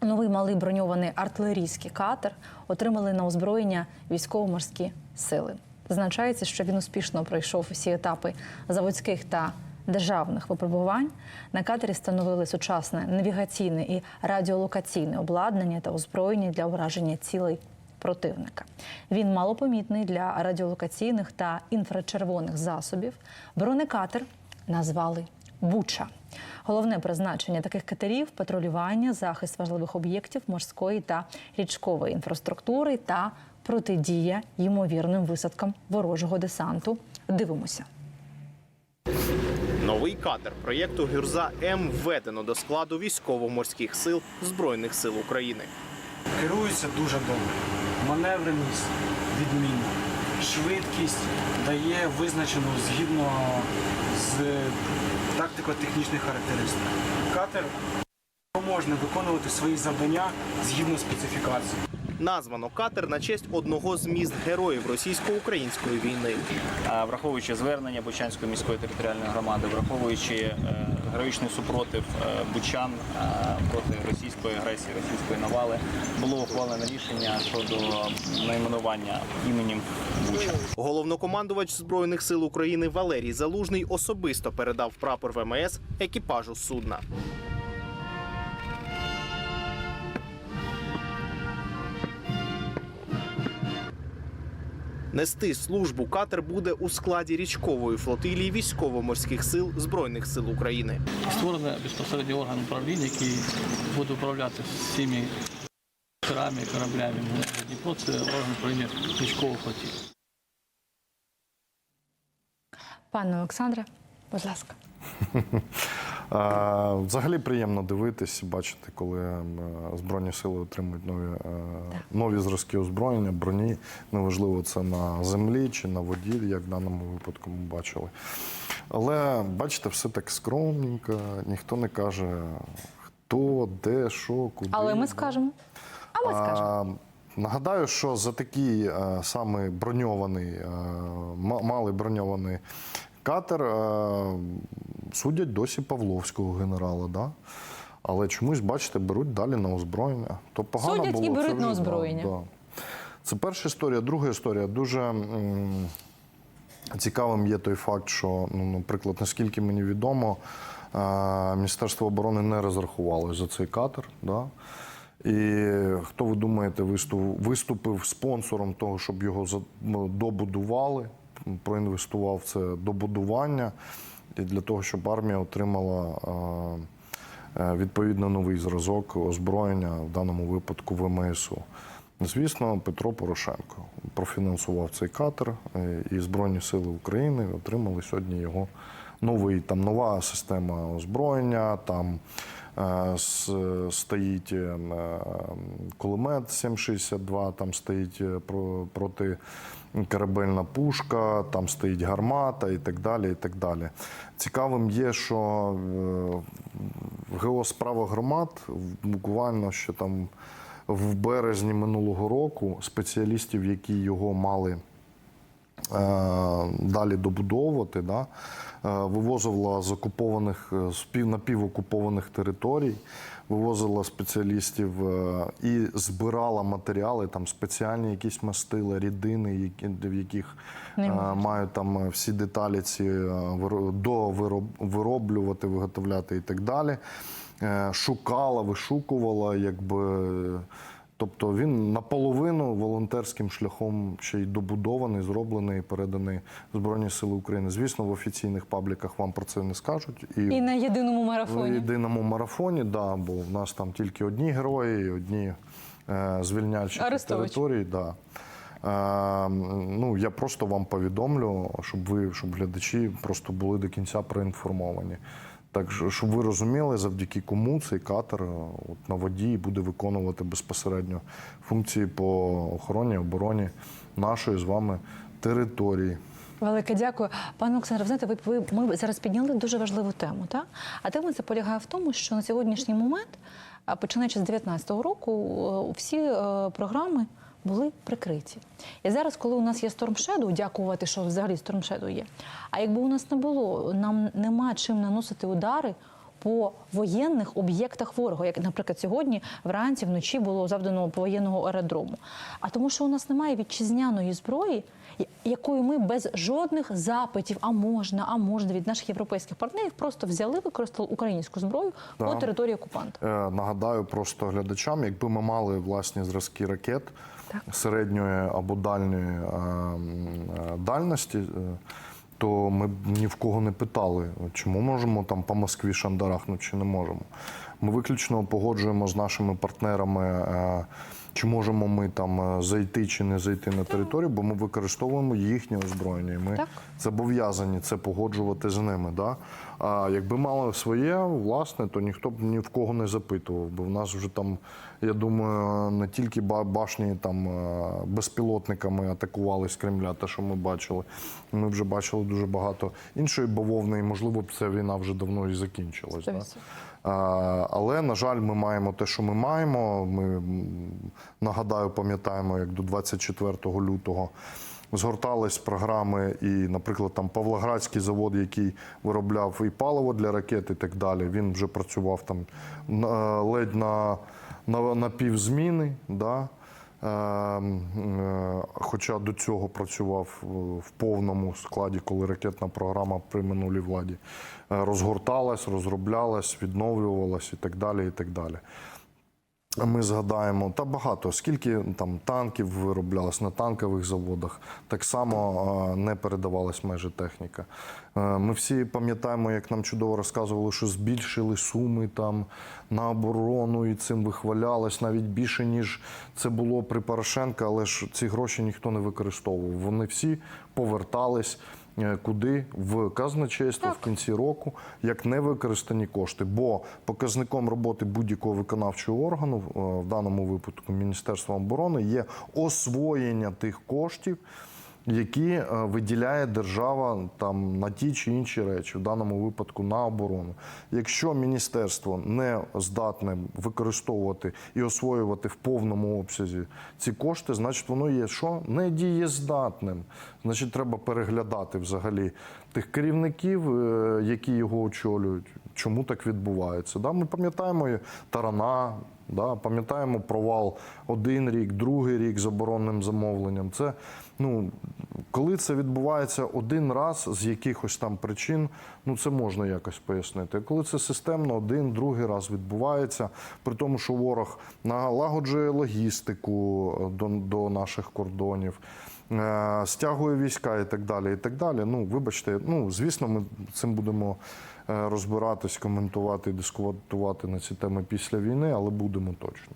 Новий малий броньований артилерійський катер отримали на озброєння військово-морські сили. Зазначається, що він успішно пройшов усі етапи заводських та державних випробувань. На катері встановили сучасне навігаційне і радіолокаційне обладнання та озброєння для ураження цілей противника. Він малопомітний для радіолокаційних та інфрачервоних засобів. Бронекатер назвали Буча. Головне призначення таких катерів патрулювання, захист важливих об'єктів морської та річкової інфраструктури та протидія ймовірним висадкам ворожого десанту. Дивимося. Новий катер проєкту Гюрза М введено до складу військово-морських сил Збройних сил України. Керується дуже добре. Маневреність відмінна. Швидкість дає визначену згідно з тактико-технічних характеристик. Катер можна виконувати свої завдання згідно специфікації. Названо катер на честь одного з міст героїв російсько-української війни. А, враховуючи звернення Бучанської міської територіальної громади, враховуючи е, героїчний супротив е, бучан е, проти російської агресії, російської навали, було ухвалене рішення щодо найменування іменем Буча. Головнокомандувач Збройних сил України Валерій Залужний особисто передав прапор ВМС екіпажу судна. Нести службу катер буде у складі річкової флотилії військово-морських сил Збройних сил України. Створено безпосередньо орган управління, який буде управляти всіми кораблями, кораблями Дніпро. Це орган управління військової флотилії. Пане Олександре, будь ласка. Взагалі приємно дивитись, бачити, коли е, Збройні сили отримують нові, е, нові зразки озброєння, броні. Неважливо, це на землі чи на воді, як в даному випадку ми бачили. Але бачите, все так скромненько, ніхто не каже, хто, де, що, куди. Але ми скажемо. А ми скажемо. Нагадаю, що за такий е, саме броньований, е, малий броньований катер е, судять досі Павловського генерала. Да? Але чомусь, бачите, беруть далі на озброєння. То погано Судять було, це беруть вже, на озброєння. Да, Це перша історія. Друга історія дуже. м, Цікавим є той факт, що, ну, наприклад, наскільки мені відомо, е, Міністерство оборони не розрахувало за цей катер. Да? І хто ви думаєте, виступ- виступив спонсором того, щоб його добудували, проінвестував в це добудування, і для того, щоб армія отримала е, відповідно новий зразок озброєння, в даному випадку ВМСУ. Звісно, Петро Порошенко профінансував цей катер, е, і Збройні Сили України отримали сьогодні його новий там нова система озброєння. Там стоїть е, кулемет 762, там стоїть е, про- протикорабельна пушка, там стоїть гармата і так далі. І так далі. Цікавим є, що е, ГО справа громад буквально ще там в березні минулого року спеціалістів, які його мали е, далі добудовувати, да, е, вивозила з окупованих е, з пів- напівокупованих територій, вивозила спеціалістів е, і збирала матеріали, там спеціальні якісь мастила, рідини, в яких е, мають там е, всі деталі ці е, вироблювати, виготовляти і так далі. Е, Шукала, вишукувала, якби. Тобто він наполовину волонтерським шляхом ще й добудований, зроблений і переданий в Збройні Сили України. Звісно, в офіційних пабліках вам про це не скажуть. І на єдиному марафоні. єдиному марафоні, да, бо в нас там тільки одні герої, одні е, звільнячі території. Да. Е, ну, я просто вам повідомлю, щоб ви, щоб глядачі просто були до кінця проінформовані. Так, що- щоб ви розуміли, завдяки кому цей катер е, от, на воді буде виконувати безпосередньо функції по охороні, обороні нашої з вами території. Велике дякую. Пане Олександре, знаєте, ви, ви ми зараз підняли дуже важливу тему. Та? А тема це полягає в тому, що на сьогоднішній момент, починаючи з 2019 року, е, всі е, програми були прикриті. І зараз, коли у нас є Shadow, дякувати, що взагалі Storm Shadow є. А якби у нас не було, нам нема чим наносити удари по воєнних об'єктах ворога, як, наприклад, сьогодні вранці вночі було завдано по воєнного аеродрому. А тому, що у нас немає вітчизняної зброї, якою ми без жодних запитів, а можна, а можна від наших європейських партнерів просто взяли, використали українську зброю по території окупанта. Е, Нагадаю просто глядачам, якби ми мали власні зразки ракет Так. середньої або дальньої е, е, дальності, е, то ми б ні в кого не питали, чи ми можемо там по Москві шандарахнути, чи не можемо. Ми виключно погоджуємо з нашими партнерами, е, чи можемо ми там е, зайти чи не зайти на територію, бо ми використовуємо їхнє озброєння. І ми Так. зобов'язані це погоджувати з ними. Да? А якби мали своє власне, то ніхто б ні в кого не запитував. Бо в нас вже там, я думаю, не тільки башні там е, безпілотниками атакували з Кремля, те, що ми бачили. Ми вже бачили дуже багато іншої бавовни, і можливо б ця війна вже давно і закінчилась. Да? А, Але, на жаль, ми маємо те, що ми маємо. Ми нагадаю, пам'ятаємо, як до 24 лютого згортались програми, і, наприклад, там Павлоградський завод, який виробляв і паливо для ракет, і так далі. Він вже працював там ледь на, на, на півзміни. Да? Е, м, е, Хоча до цього працював в повному складі, коли ракетна програма при минулій владі е, розгорталась, розроблялась, відновлювалась і так далі. І так далі. Ми згадаємо та багато, скільки там танків вироблялось на танкових заводах, так само не передавалась майже техніка. Е, Ми всі пам'ятаємо, як нам чудово розказували, що збільшили суми там на оборону і цим вихвалялись навіть більше ніж це було при Порошенка, але ж ці гроші ніхто не використовував. Вони всі повертались. Е, Куди? В казначейство в кінці року як невикористані кошти, бо показником роботи будь-якого виконавчого органу, е, в даному випадку Міністерства оборони, є освоєння тих коштів, які е, виділяє держава там на ті чи інші речі, в даному випадку на оборону. Якщо міністерство не здатне використовувати і освоювати в повному обсязі ці кошти, значить воно є що недієздатним. Значить, треба переглядати взагалі тих керівників, е, які його очолюють. Чому так відбувається? Да? Ми пам'ятаємо Тарана, да? пам'ятаємо провал один рік, другий рік з оборонним замовленням. Це ну коли це відбувається один раз з якихось там причин, ну це можна якось пояснити. Коли це системно один, другий раз відбувається, при тому, що ворог налагоджує логістику е, до, до наших кордонів. е, Стягує війська і так далі. І так далі. Ну, вибачте, ну звісно, ми цим будемо розбиратись, коментувати, дискутувати на ці теми після війни, але будемо точно.